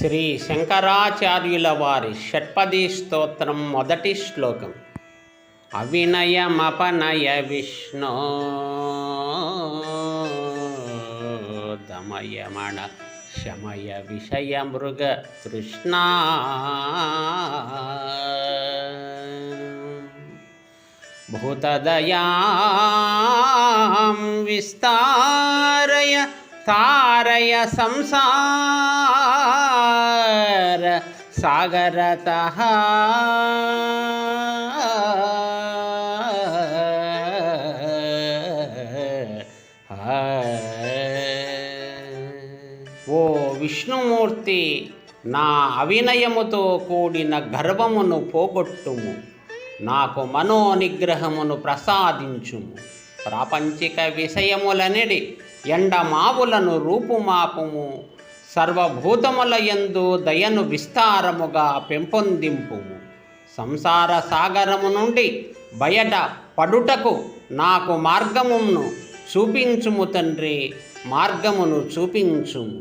శ్రీ శంకరాచార్యుల వారి షట్పది స్తోత్రం మొదటి శ్లోకం. అవినయమపనయ విష్ణు దమయమణ శమయ విషయ మృగ తృష్ణ. భూతదయాం విస్తారయ తారయ సంసార సాగరత ఓ విష్ణుమూర్తి నా అవినయముతో కూడిన గర్వమును పోగొట్టుము. నాకు మనోనిగ్రహమును ప్రసాదించుము. ప్రాపంచిక విషయములనిడి ఎండమావులను రూపుమాపుము. సర్వభూతముల యందు దయను విస్తారముగా పెంపొందింపుము సంసార సాగరము నుండి బయట పడుటకు నాకు మార్గమును చూపించుము తండ్రి మార్గమును చూపించుము.